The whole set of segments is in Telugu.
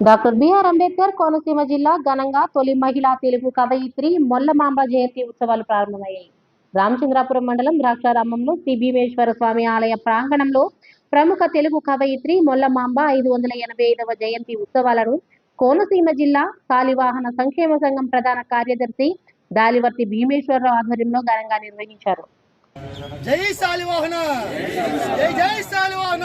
డాక్టర్ బిఆర్ అంబేద్కర్ కోనసీమ జిల్లా ఘనంగా తొలి మహిళా తెలుగు కవయిత్రి మొల్లమాంబ జయంతి ఉత్సవాలు ప్రారంభమయ్యాయి. రామచంద్రాపురం మండలం ద్రాక్షారామంలో శ్రీ భీమేశ్వర స్వామి ఆలయ ప్రాంగణంలో ప్రముఖ తెలుగు కవయిత్రి మొల్లమాంబ ఐదు వందల ఎనభై ఐదవ జయంతి ఉత్సవాలను కోనసీమ జిల్లా కాలివాహన సంక్షేమ సంఘం ప్రధాన కార్యదర్శి దాలివర్తి భీమేశ్వరరావు ఆధ్వర్యంలో ఘనంగా నిర్వహించారు. జై సాలివాహన జై జై సాలివాహన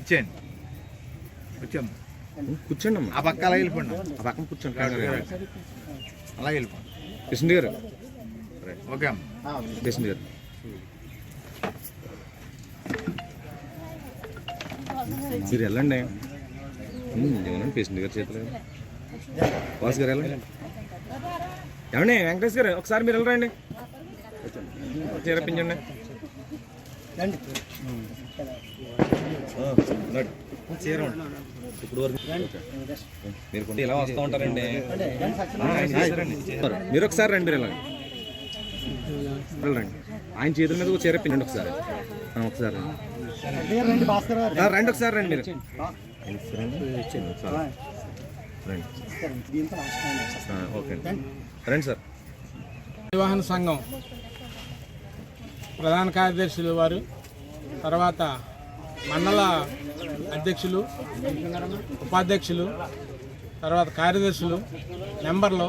ఇచ్చేయండి. వచ్చాము కూర్చోండి అమ్మా ఆ పక్క అలా వెళ్ళిపోండి. ఆ పక్కన కూర్చోండి. అలా వెళ్ళిపోండి. కృష్ణ గారు. ఓకే అమ్మ. కృష్ణ గారు. మీరు వెళ్ళండి. ఉమ్, ఏమనండి పేషెంట్ గారు చేతులు వాసు గారు వెళ్ళండి. ఏమండి వెంకటేష్ గారు ఒకసారి మీరు వెళ్ళరండి. చేరపించండి మీరు కొంచెం ఇలా వస్తూ ఉంటారండి మీరు ఒకసారి రండి మీరు ఇలా రండి ఆయన చేతుల మీద చీర పిండి ఒకసారి ఒకసారి రండి ఒకసారి రండి మీరు ఒకసారి. ఓకే రండి సార్ నిర్వహణ సంఘం ప్రధాన కార్యదర్శులు వారు తర్వాత మండల అధ్యక్షులు ఉపాధ్యక్షులు తర్వాత కార్యదర్శులు మెంబర్లు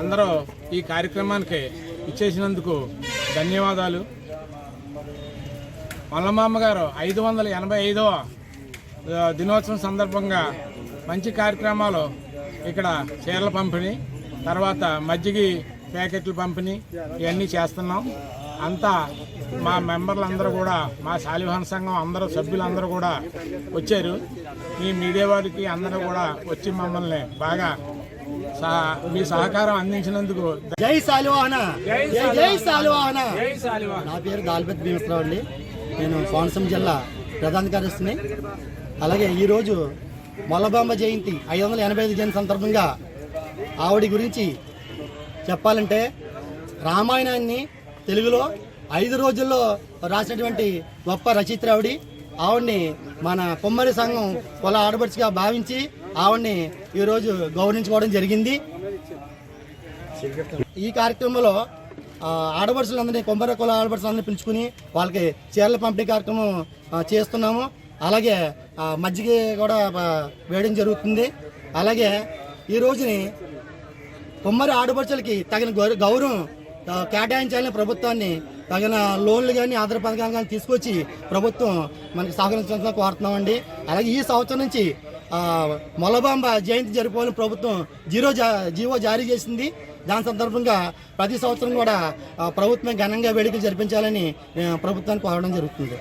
అందరూ ఈ కార్యక్రమానికి ఇచ్చేసినందుకు ధన్యవాదాలు. మల్లమామ గారు ఐదు వందల ఎనభై ఐదవ దినోత్సవం సందర్భంగా మంచి కార్యక్రమాలు ఇక్కడ చీరల పంపిణీ తర్వాత మజ్జిగ ప్యాకెట్లు పంపిణీ ఇవన్నీ చేస్తున్నాం. అంతా మా మెంబర్లు అందరూ కూడా మా శాలివాహన సంఘం అందరూ సభ్యులందరూ కూడా వచ్చారు. ఈ మీడియా వారికి అందరూ కూడా వచ్చి మమ్మల్ని బాగా మీ సహకారం అందించినందుకు జై శాలివాహన! జై శాలివాహన! నా పేరు దాల్పతి భీమేశ్వరరావు అండి. నేను కోనసీమ జిల్లా ప్రధాన కార్యదర్శిని. అలాగే ఈరోజు మొల్లబాంబ జయంతి ఐదు వందల ఎనభై ఐదు జయంతి సందర్భంగా ఆవిడ గురించి చెప్పాలంటే రామాయణాన్ని తెలుగులో ఐదు రోజుల్లో రాసినటువంటి గొప్ప రచయిత్రి ఆవిడ్ని మన కుమ్మరి సంఘం కుల ఆడబడుచుగా భావించి ఆవిడ్ని ఈరోజు గౌరవించుకోవడం జరిగింది. ఈ కార్యక్రమంలో ఆడపడుచులందరినీ కొమ్మరి కుల ఆడపడుచులందరినీ పిలుచుకుని వాళ్ళకి చీరల పంపిణీ కార్యక్రమం చేస్తున్నాము. అలాగే మజ్జిగ కూడా వేయడం జరుగుతుంది. అలాగే ఈ రోజుని కొమ్మరి ఆడపడుచులకి తగిన గౌరవం కేటాయించాలని ప్రభుత్వాన్ని తగిన లోన్లు కానీ ఆధార పథకాలు కానీ తీసుకొచ్చి ప్రభుత్వం మనకి సహకరించడానికి కోరుతున్నామండి అలాగే ఈ సంవత్సరం నుంచి మొలబాంబ జయంతి జరుపుకోవాలని ప్రభుత్వం జీరో జా జీవో జారీ చేసింది. దాని సందర్భంగా ప్రతి సంవత్సరం కూడా ప్రభుత్వం ఘనంగా వేడుకలు జరిపించాలని ప్రభుత్వాన్ని ప్రభుత్వానికి కోరడం జరుగుతుంది.